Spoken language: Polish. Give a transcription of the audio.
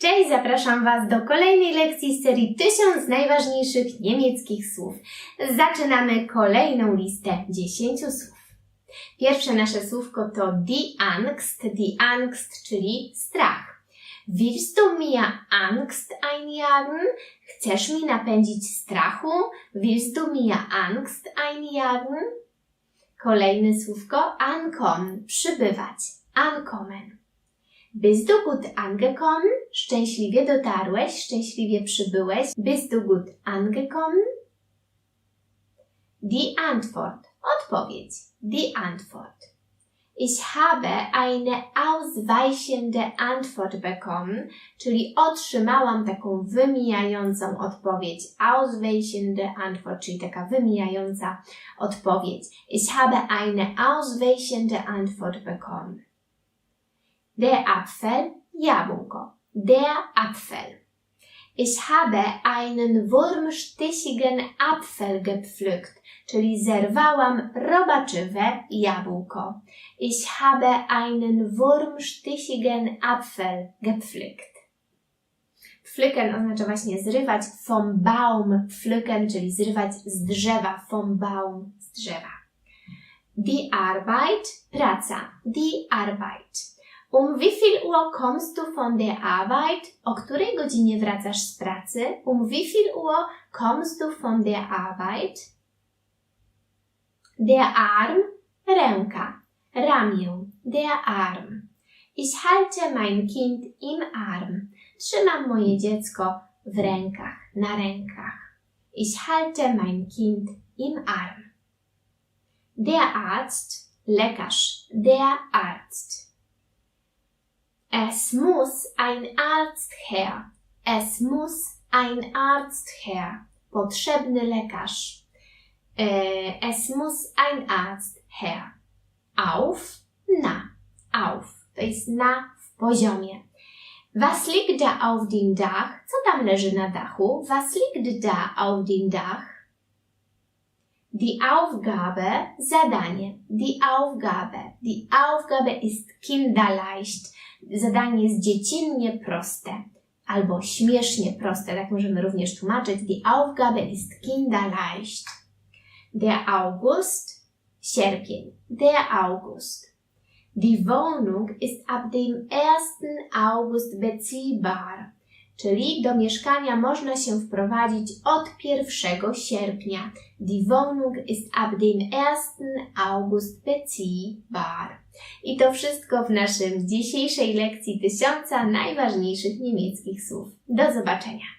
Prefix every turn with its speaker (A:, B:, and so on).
A: Dzisiaj zapraszam Was do kolejnej lekcji z serii 1000 najważniejszych niemieckich słów. Zaczynamy kolejną listę 10 słów. Pierwsze nasze słówko to die Angst, die Angst, czyli strach. Willst du mir Angst einjagen? Chcesz mi napędzić strachu? Willst du mir Angst einjagen? Kolejne słówko ankommen, przybywać, ankommen. Bist angekommen? Szczęśliwie dotarłeś, szczęśliwie przybyłeś. Bist angekommen? Die Antwort. Odpowiedź. Die Antwort. Ich habe eine ausweichende Antwort bekommen, czyli otrzymałam taką wymijającą odpowiedź. Ausweichende Antwort, czyli taka wymijająca odpowiedź. Ich habe eine ausweichende Antwort bekommen. Der Apfel, Jabłko. Der Apfel. Ich habe einen wurmstichigen Apfel gepflückt, czyli zerwałam robaczywe jabłko. Ich habe einen wurmstichigen Apfel gepflückt. Pflücken oznacza właśnie zrywać vom Baum, pflücken, czyli zrywać z drzewa, vom Baum, z drzewa. Die Arbeit, praca, die Arbeit. Um wie viel Uhr kommst du von der Arbeit? O której godzinie wracasz z pracy? Um wie viel Uhr kommst du von der Arbeit? Der Arm, ręka, ramię, der Arm. Ich halte mein Kind im Arm. Trzymam moje dziecko w rękach, na rękach. Ich halte mein Kind im Arm. Der Arzt, lekarz, der Arzt. Es muss ein Arzt her. Es muss ein Arzt her. Potrzebny lekarz. Äh, es muss ein Arzt her. Auf, na, auf. To jest na w poziomie. Was liegt da auf dem Dach? Co tam leży na dachu? Was liegt da auf dem Dach? Die Aufgabe, zadanie. Die Aufgabe. Die Aufgabe ist kinderleicht. Zadanie jest dziecinnie proste. Albo śmiesznie proste, tak możemy również tłumaczyć. Die Aufgabe ist kinderleicht. Der August, sierpień. Der August. Die Wohnung ist ab dem 1. August beziehbar, czyli do mieszkania można się wprowadzić od 1 sierpnia. Die Wohnung ist ab dem 1. August beziehbar. I to wszystko w naszym dzisiejszej lekcji tysiąca najważniejszych niemieckich słów. Do zobaczenia!